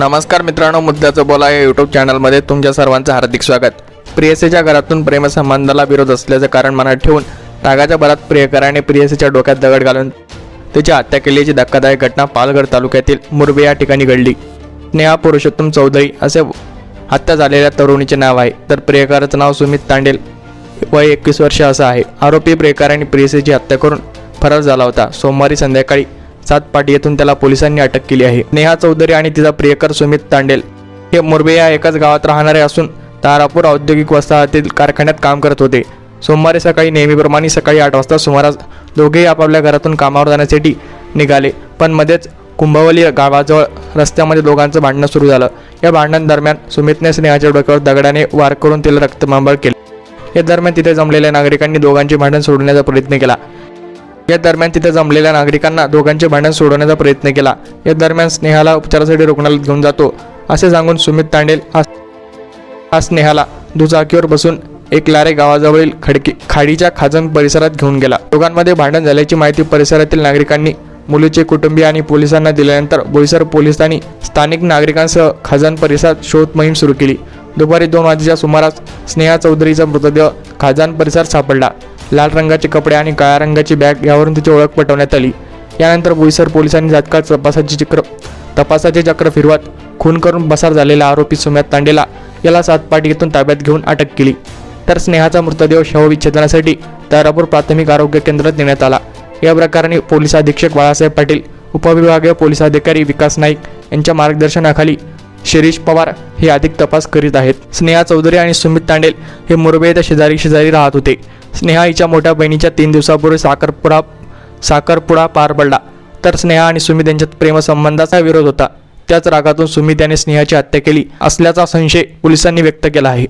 नमस्कार मित्रांनो मुद्द्याचं बोला या यूट्यूब चॅनलमध्ये तुमच्या सर्वांचं हार्दिक स्वागत. प्रियसीच्या घरातून प्रेमसंबंधाला विरोध असल्याचं कारण मनात ठेवून रागाच्या भरात प्रियकराने प्रियसीच्या डोक्यात दगड घालून तिची हत्या केल्याची धक्कादायक घटना पालघर तालुक्यातील मुरबे या ठिकाणी घडली. नेहा पुरुषोत्तम चौधरी असे हत्या झालेल्या तरुणीचे नाव आहे. तर प्रियकराचं नाव सुमित तांडेल वय एकवीस वर्ष असं आहे. आरोपी प्रियकराने प्रियसीची हत्या करून फरार झाला होता. सोमवारी संध्याकाळी सातपाटी येथून त्याला पोलिसांनी अटक केली आहे. नेहा चौधरी आणि तिचा प्रियकर सुमित तांडेल हे मुरबे या एकाच गावात राहणारे असून तारापूर औद्योगिक वसाहतील कारखान्यात काम करत होते. सोमवारी सकाळी नेहमीप्रमाणे सकाळी आठ वाजता सुमारास दोघेही आपापल्या घरातून कामावर जाण्यासाठी निघाले. पण मध्येच कुंभवली गावाजवळ रस्त्यामध्ये दोघांचं भांडणं सुरू झालं. या भांडणांदरम्यान सुमितने स्नेहाच्या डोक्यावर दगडाने वार करून तिला रक्तमांबळ केले. या दरम्यान तिथे जमलेल्या नागरिकांनी दोघांचे भांडण सोडण्याचा प्रयत्न केला. या दरम्यान तिथे जमलेल्या नागरिकांना दोघांचे भांडण सोडवण्याचा प्रयत्न केला. या दरम्यान स्नेहाला उपचारासाठी रुग्णालयात घेऊन जातो. असे सांगून सुमित तांडेल हा स्नेहाला दुचाकीवर बसून एक लारे गावाजवळील खडकी खाडीच्या खाजन परिसरात घेऊन गेला. दोघांमध्ये भांडण झाल्याची माहिती परिसरातील नागरिकांनी मुलीचे कुटुंबीय आणि पोलिसांना दिल्यानंतर बोईसर पोलिसांनी स्थानिक नागरिकांसह खाजन परिसरात शोध मोहीम सुरू केली. दुपारी दोन वाजेच्या सुमारास स्नेहा चौधरीचा मृतदेह खाजान परिसरात सापडला. लाल रंगाचे कपडे आणि काळ्या रंगाची बॅग यावरून तिची ओळख पटवण्यात आली. यानंतर बोईसर पोलिसांनी तात्काळ तपासाची चक्र तपासाचे चक्र फिरवत खून करून पसार झालेला आरोपी सुम्यात तांडेला याला सातपाटी येथून ताब्यात घेऊन अटक केली. तर स्नेहाचा मृतदेह शवविच्छेदनासाठी तारापूर प्राथमिक आरोग्य केंद्रात नेण्यात आला. या प्रकरणी पोलीस अधीक्षक बाळासाहेब पाटील उपविभागीय पोलीस अधिकारी विकास नाईक यांच्या मार्गदर्शनाखाली शिरीष पवार हे अधिक तपास करीत आहेत. स्नेहा चौधरी आणि सुमित तांडेल हे मुरबे येथे शेजारी शेजारी राहत होते. स्नेहा हिच्या मोठ्या बहिणीच्या तीन दिवसापूर्वी साखरपुडा साखरपुडा पार पडला. तर स्नेहा आणि सुमित यांच्यात प्रेमसंबंधाचा विरोध होता. त्याच रागातून सुमित याने स्नेहाची हत्या केली असल्याचा संशय पोलिसांनी व्यक्त केला आहे.